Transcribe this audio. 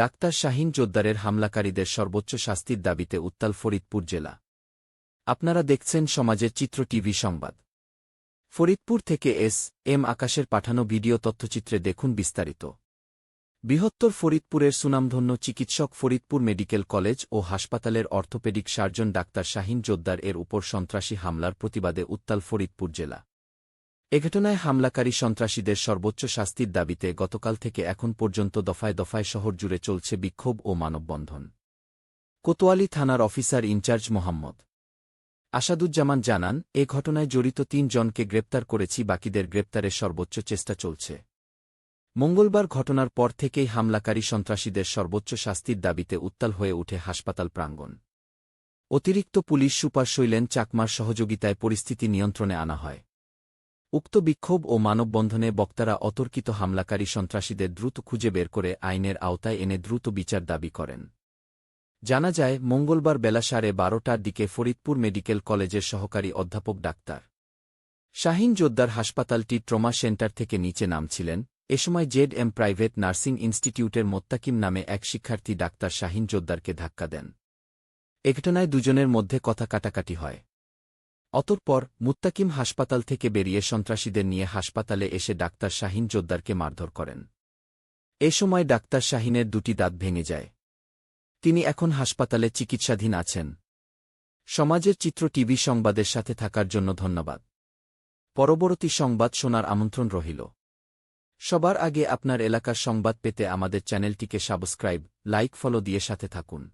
Doctor Shahin জোদ্দারের হামলাকারীদের সর্বোচ্চ শাস্তির দাবিতে উত্তাল ফরিদপুর জেলা। আপনারা দেখছেন সমাজের চিত্র টিভি সংবাদ। ফরিদপুর থেকে এস এম আকাশের পাঠানো ভিডিও তথ্যচিত্রে দেখুন বিস্তারিত। বৃহত্তর ফরিদপুরের সুনামধন্য চিকিৎসক ফরিদপুর মেডিকেল কলেজ ও হাসপাতালের orthopaedic surgeon doctor Shahin Joddar এর উপর সন্ত্রাসী হামলার প্রতিবাদে উত্তাল ফরিদপুর জেলা। এ ঘটনায় হামলাকারী সন্ত্রাসীদের সর্বোচ্চ শাস্তির দাবিতে গতকাল থেকে এখন পর্যন্ত দফায় দফায় শহর জুড়ে চলছে বিক্ষোভ ও মানববন্ধন। কোতোয়ালি থানার অফিসার ইনচার্জ মোহাম্মদ আসাদুজ্জামান জানান, এ ঘটনায় জড়িত তিন জনকে গ্রেপ্তার করেছি, বাকিদের গ্রেপ্তারের সর্বোচ্চ চেষ্টা চলছে। মঙ্গলবার ঘটনার পর থেকেই হামলাকারী সন্ত্রাসীদের সর্বোচ্চ শাস্তির দাবিতে উত্তাল হয়ে উঠে হাসপাতাল প্রাঙ্গণ। অতিরিক্ত পুলিশ সুপার শৈলেন চাকমার সহযোগিতায় পরিস্থিতি নিয়ন্ত্রণে আনা হয়। উক্ত বিক্ষোভ ও মানববন্ধনে বক্তারা অতর্কিত হামলাকারী সন্ত্রাসীদের দ্রুত খুঁজে বের করে আইনের আওতায় এনে দ্রুত বিচার দাবি করেন। জানা যায়, মঙ্গলবার বেলা সাড়ে বারোটার দিকে ফরিদপুর মেডিকেল কলেজের সহকারী অধ্যাপক ডাক্তার শাহিন জোদ্দার হাসপাতালটি ট্রমা সেন্টার থেকে নিচে নামছিলেন। এ সময় জেড এম প্রাইভেট নার্সিং ইনস্টিটিউটের মোত্তাকিম নামে এক শিক্ষার্থী ডাক্তার শাহিন জোদ্দারকে ধাক্কা দেন। এ ঘটনায় দুজনের মধ্যে কথা কাটাকাটি হয়। অতঃপর মুত্তাকিম হাসপাতাল থেকে বেরিয়ে সন্ত্রাসীদের নিয়ে হাসপাতালে এসে ডাক্তার শাহিন জোদ্দারকে মারধর করেন। এ সময় ডাক্তার শাহিনের দুটি দাঁত ভেঙে যায়। তিনি এখন হাসপাতালে চিকিৎসাধীন আছেন। সমাজের চিত্র টিভি সংবাদের সাথে থাকার জন্য ধন্যবাদ। পরবর্তী সংবাদ শোনার আমন্ত্রণ রহিল। সবার আগে আপনার এলাকার সংবাদ পেতে আমাদের চ্যানেলটিকে সাবস্ক্রাইব, লাইক, ফলো দিয়ে সাথে থাকুন।